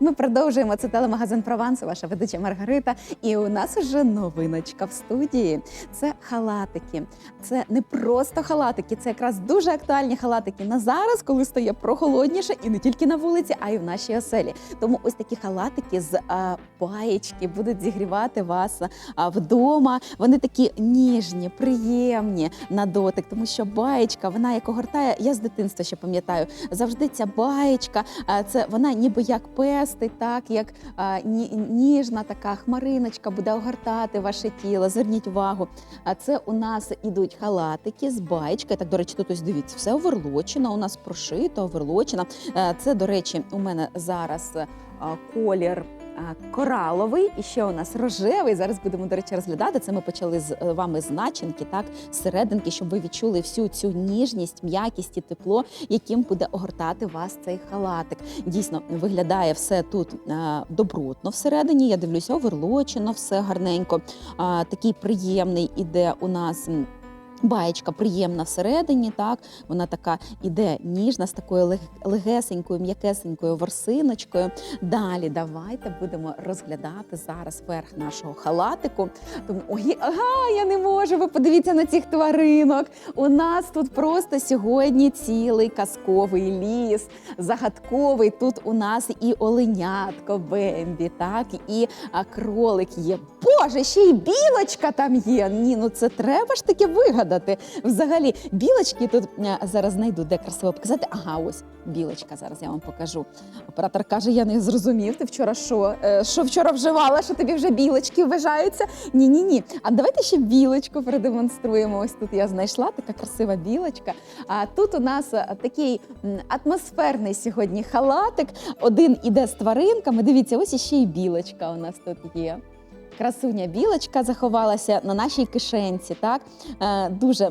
Ми продовжуємо це телемагазин Прованс, ваша ведуча Маргарита. І у нас уже новиночка в студії. Це халатики. Це не просто халатики, це якраз дуже актуальні халатики на зараз, коли стає прохолодніше, і не тільки на вулиці, а й в нашій оселі. Тому ось такі халатики з а, баєчки будуть зігрівати вас а, вдома. Вони такі ніжні, приємні на дотик, тому що баєчка, вона як огортає, я з дитинства ще пам'ятаю, завжди ця баєчка, а, це вона ніби як пестить, так як ніжна така хмариночка буде огортати ваше тіло. Зверніть увагу. А це у нас ідуть халатики з баєчки. Так, до речі, тут ось дивіться, все оверлочено. У нас прошито, оверлочено. Е, Це, до речі, у мене зараз е, колір. Е, Кораловий і ще у нас рожевий. Зараз будемо, до речі, розглядати. Це ми почали з е, вами з начинки, так серединки, щоб ви відчули всю цю ніжність, м'якість і тепло, яким буде огортати вас цей халатик. Дійсно виглядає все тут е, добротно всередині. Я дивлюся, оверлочено, все гарненько. Такий приємний іде у нас. Баєчка приємна всередині, так вона така іде ніжна з такою легесенькою, м'якесенькою ворсиночкою. Далі давайте будемо розглядати зараз верх нашого халатику. Тому ой, ага, я не можу. Ви подивіться на цих тваринок. У нас тут просто сьогодні цілий казковий ліс, загадковий. Тут у нас і оленятко Бембі, так і кролик є. Боже, ще й білочка там є. Ні, ну це треба ж таки вигадати. Взагалі, білочки тут е, зараз знайду, де красиво показати. Ага, ось білочка. Зараз я вам покажу. Оператор каже: я не зрозумів. Ти вчора що? Е, Що вчора вживала? Що тобі вже білочки вважаються? Ні, ні, ні. А давайте ще білочку продемонструємо. Ось тут я знайшла така красива білочка. А тут у нас е, такий атмосферний сьогодні халатик. Один іде з тваринками. Дивіться, ось іще й білочка у нас тут є. Красуня білочка заховалася на нашій кишенці, так е, дуже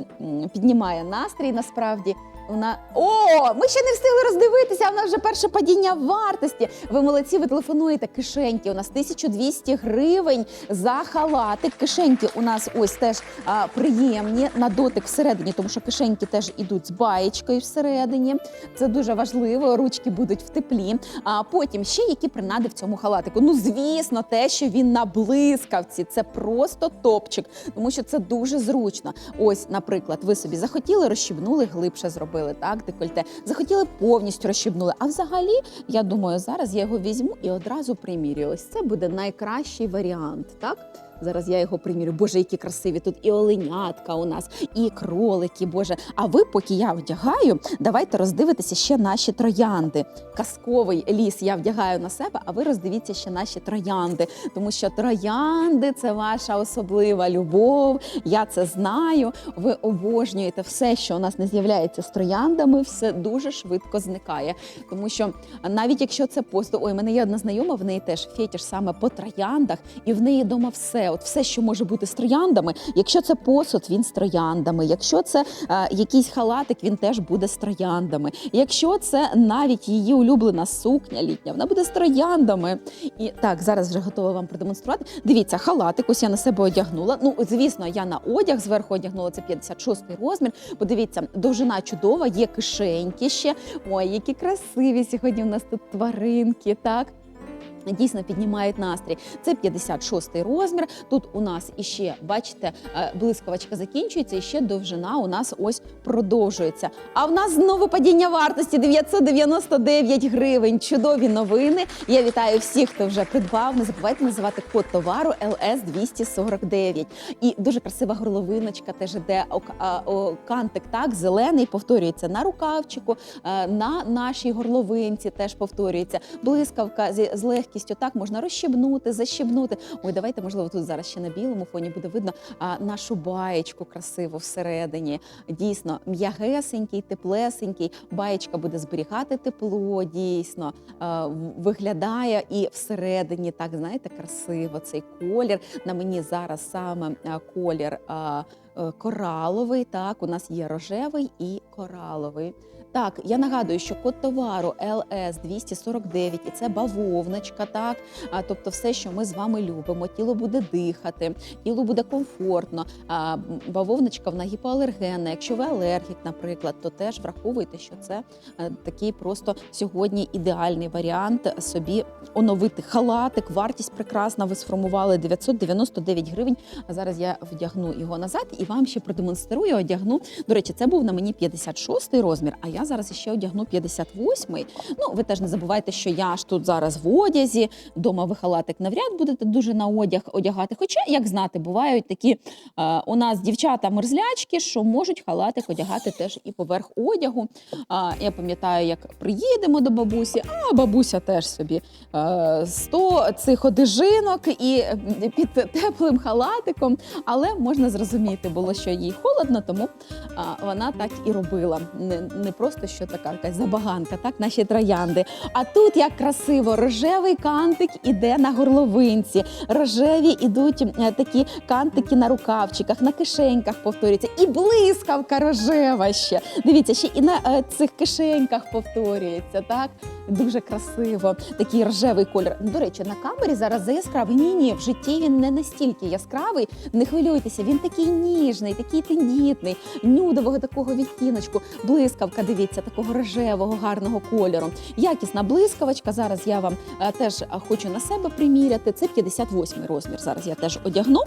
піднімає настрій. Насправді вона о, ми ще не встигли роздивитися. а нас вже перше падіння вартості. Ви молодці, ви телефонуєте кишеньки. У нас 1200 гривень за халатик. Кишеньки у нас ось теж а, приємні на дотик всередині, тому що кишеньки теж ідуть з баєчкою всередині. Це дуже важливо. Ручки будуть в теплі. А потім ще які принади в цьому халатику. Ну, звісно, те, що він на блискавці, це просто топчик, тому що це дуже зручно. Ось, наприклад, ви собі захотіли, розщібнули, глибше зробили так, декольте. Захотіли повністю розщібнули. А взагалі, я думаю, зараз я його візьму і одразу примірюю. Ось це буде найкращий варіант, так? Зараз я його примірю. Боже, які красиві тут і оленятка у нас, і кролики. Боже. А ви, поки я вдягаю, давайте роздивитися ще наші троянди. Казковий ліс я вдягаю на себе, а ви роздивіться ще наші троянди. Тому що троянди це ваша особлива любов. Я це знаю. Ви обожнюєте все, що у нас не з'являється з трояндами, все дуже швидко зникає. Тому що навіть якщо це посуд, ой, мене є одна знайома, в неї теж фетіш саме по трояндах, і в неї вдома все, от все, що може бути з трояндами. Якщо це посуд, він з трояндами. Якщо це е, якийсь халатик, він теж буде з трояндами. Якщо це навіть її улюблена сукня літня, вона буде з трояндами. І так, зараз вже готова вам продемонструвати. Дивіться, халатик, ось я на себе одягнула. Ну, звісно, я на одяг зверху одягнула це 56-й розмір. Подивіться, довжина чудова, є кишеньки ще. Ой, які красиві сьогодні у нас тут тваринки, так? Дійсно піднімають настрій. Це 56-й розмір. Тут у нас іще, бачите, е, блискавочка закінчується, і ще довжина у нас ось продовжується. А в нас знову падіння вартості 999 гривень. Чудові новини. Я вітаю всіх, хто вже придбав. Не забувайте називати код товару LS 249. І дуже красива горловиночка теж іде кантик, так, зелений, повторюється на рукавчику, е, на нашій горловинці теж повторюється. Блискавка з легкістю так можна розщебнути, защебнути. Ой, давайте, можливо, тут зараз ще на білому фоні буде видно а, нашу баєчку красиву всередині. Дійсно, м'ягесенький, теплесенький. Баєчка буде зберігати тепло, дійсно в- виглядає і всередині, так знаєте, красиво цей колір. На мені зараз саме колір. е, е, кораловий. Так, у нас є рожевий і кораловий. Так, я нагадую, що код товару LS 249 і це бавовночка, так а, тобто все, що ми з вами любимо. Тіло буде дихати, тілу буде комфортно. А, бавовночка вона гіпоалергенна. Якщо ви алергік, наприклад, то теж враховуйте, що це е, такий просто сьогодні ідеальний варіант собі оновити халатик. Вартість прекрасна. Ви сформували 999 гривень. А зараз я вдягну його назад і вам ще продемонструю. Одягну. До речі, це був на мені 56 розмір. А я зараз ще одягну 58. Ну ви теж не забувайте, що я ж тут зараз в одязі. Дома ви халатик навряд будете дуже на одяг одягати. Хоча, як знати, бувають такі е, у нас дівчата мерзлячки, що можуть халатик одягати теж і поверх одягу. А, я пам'ятаю, як приїдемо до бабусі, а бабуся теж собі е, 100 цих одежинок і е, під теплим халатиком. Але можна зрозуміти було, що їй холодно, тому а, вона так і робила. Не, не просто що така якась забаганка, так наші троянди. А тут як красиво, рожевий кантик іде на горловинці, рожеві ідуть е, такі кантики на рукавчиках, на кишеньках повторюється, і блискавка рожева ще. Дивіться, ще і на е, цих кишеньках повторюється, так? Дуже красиво. Такий рожевий колір. До речі, на камері зараз за яскравий. Ні, ні, в житті він не настільки яскравий. Не хвилюйтеся, він такий ніжний, такий тендітний, нюдового такого відтіночку. Блискавка, дивіться, такого рожевого, гарного кольору. Якісна блискавочка. Зараз я вам е, теж е, хочу на себе приміряти. Це 58 розмір. Зараз я теж одягну,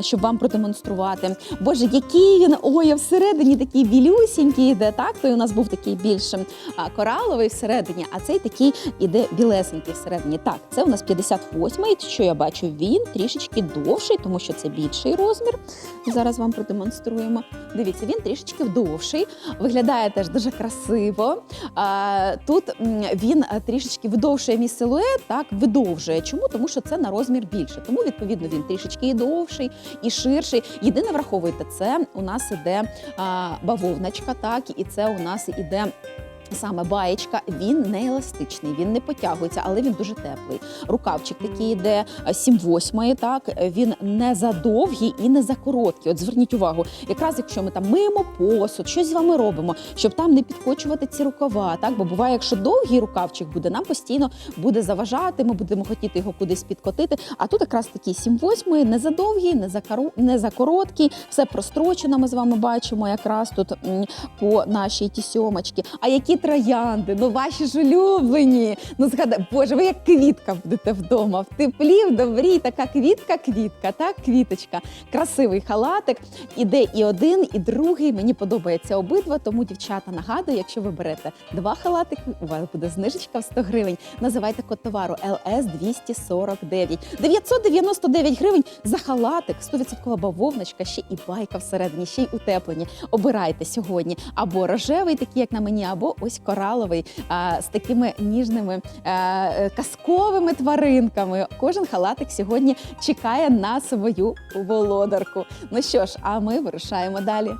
щоб вам продемонструвати. Боже, який він ой, всередині такий білюсінький йде. Так, той у нас був такий більш кораловий всередині, а цей такий іде білесенький всередині. Так, це у нас 58-й, що я бачу, він трішечки довший, тому що це більший розмір. Зараз вам продемонструємо. Дивіться, він трішечки довший, виглядає теж дуже красиво. Тут він трішечки видовшує мій силует, так, видовжує. Чому? Тому що це на розмір більше. Тому, відповідно, він трішечки і довший, і ширший. Єдине, враховуйте, це у нас іде а, бавовночка, так, і це у нас іде. Саме баєчка, він не еластичний, він не потягується, але він дуже теплий. Рукавчик такий йде 7-8, так він не за довгий і не за короткий. От зверніть увагу, якраз якщо ми там миємо посуд, щось з вами робимо, щоб там не підкочувати ці рукава. Так, бо буває, якщо довгий рукавчик буде, нам постійно буде заважати. Ми будемо хотіти його кудись підкотити. А тут якраз такий 7-8, не за довгий, не за кару, не за короткий. Все прострочено. Ми з вами бачимо якраз тут по нашій тісьомочці. А які троянди? Ну ваші ж улюблені. Ну згадай, боже, ви як квітка будете вдома. В теплі, в добрі, така квітка-квітка, так, квіточка. Красивий халатик. Іде і один, і другий. Мені подобається обидва. Тому, дівчата, нагадую, якщо ви берете два халатики, у вас буде знижечка в 100 гривень. Називайте код товару LS 249. 999 гривень за халатик, 100% бавовночка, ще і байка всередині, ще й утеплені. Обирайте сьогодні або рожевий, такий, як на мені, або кораловий а, з такими ніжними е, е, казковими тваринками. Кожен халатик сьогодні чекає на свою володарку. Ну що ж, а ми вирушаємо далі.